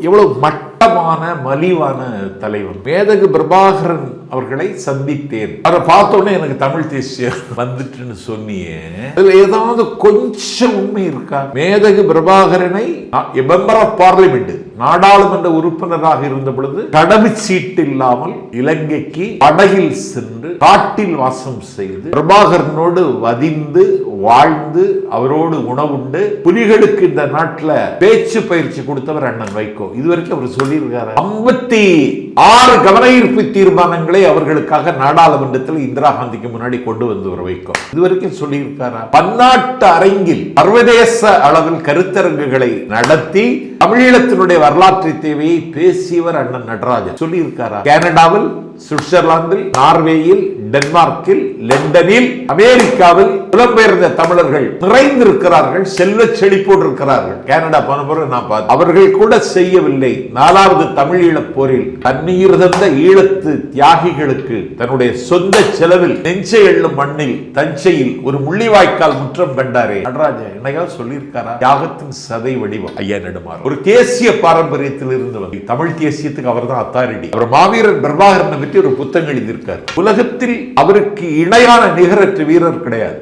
எவ்வளவு மட்டமான மலிவான தலைவன் மேதகு பிரபாகரன் அவர்களை சந்தித்தேன். அவரை பார்த்த உடனே எனக்கு தமிழ் தேசியம் வந்துட்டுன்னு சொன்னியே. அதுல ஏதாவது கொஞ்சம் உண்மை இருக்கா? மேதகு பிரபாகரனை மெம்பர் ஆஃப் பார்லிமெண்ட் நாடாளுமன்ற உறுப்பினராக இருந்த பொழுது கடவுச்சீட்டு இல்லாமல் இலங்கைக்கு படகில் சென்று காட்டில் வாசம் செய்து பிரபாகரனோடு வதிந்து வாழ்ந்து அவரோடு உணவுண்டு புலிகளுக்கு இந்த நாட்டுல பேச்சு பயிற்சி கொடுத்தவர் அண்ணன் வைகோ. இதுவரைக்கும் அவர் சொல்லியிருக்காரு. ஐம்பத்தி ஆறு கவனஈர்ப்பு தீர்மானங்களை அவர்களுக்காக நாடாளுமன்றத்தில் இந்திரா காந்திக்கு முன்னாடி கொண்டு வந்தவர் வைக்கும். இதுவரைக்கும் சொல்லியிருக்காரா? பன்னாட்டு அரங்கில் சர்வதேச அளவில் கருத்தரங்குகளை நடத்தி தமிழீழத்தினுடைய வரலாற்று தேவையை பேசியவர் அண்ணன் நடராஜன். சொல்லியிருக்காரா? கனடாவில் சுவிட்சர்லாந்தில் நார்வேயில் டென்மார்க்கில் லண்டனில் அமெரிக்காவில் புலம்பெயர்ந்த தமிழர்கள் நிறைந்திருக்கிறார்கள் செல்வ செழிப்போடு இருக்கிறார்கள் கனடா போன பிறகு நான் பார்த்தேன். அவர்கள் கூட செய்யவில்லை. நாலாவது தமிழ் ஈழப் போரில் தண்ணீர் தந்த ஈழத்து தியாகிகளுக்கு தன்னுடைய சொந்த செலவில் நெஞ்சை எள்ளும் மண்ணில் தஞ்சையில் ஒரு முள்ளிவாய்க்கால் முற்றம் கண்டாரே. நடராஜா என்னையாவது சொல்லியிருக்காரா? தியாகத்தின் சதை வடிவம். ஐயா நெடுமாறு ஒரு தேசிய பாரம்பரியத்தில் இருந்தவர் தமிழ் தேசியத்துக்கு அவர் தான் அத்தாரிட்டி அவர் மாவீரன் பிரபாகரனை பற்றி ஒரு புத்தகம் எழுதியிருக்கார். உலகத்தில் அவருக்கு இணையான நிகரற்ற வீரர் கிடையாது.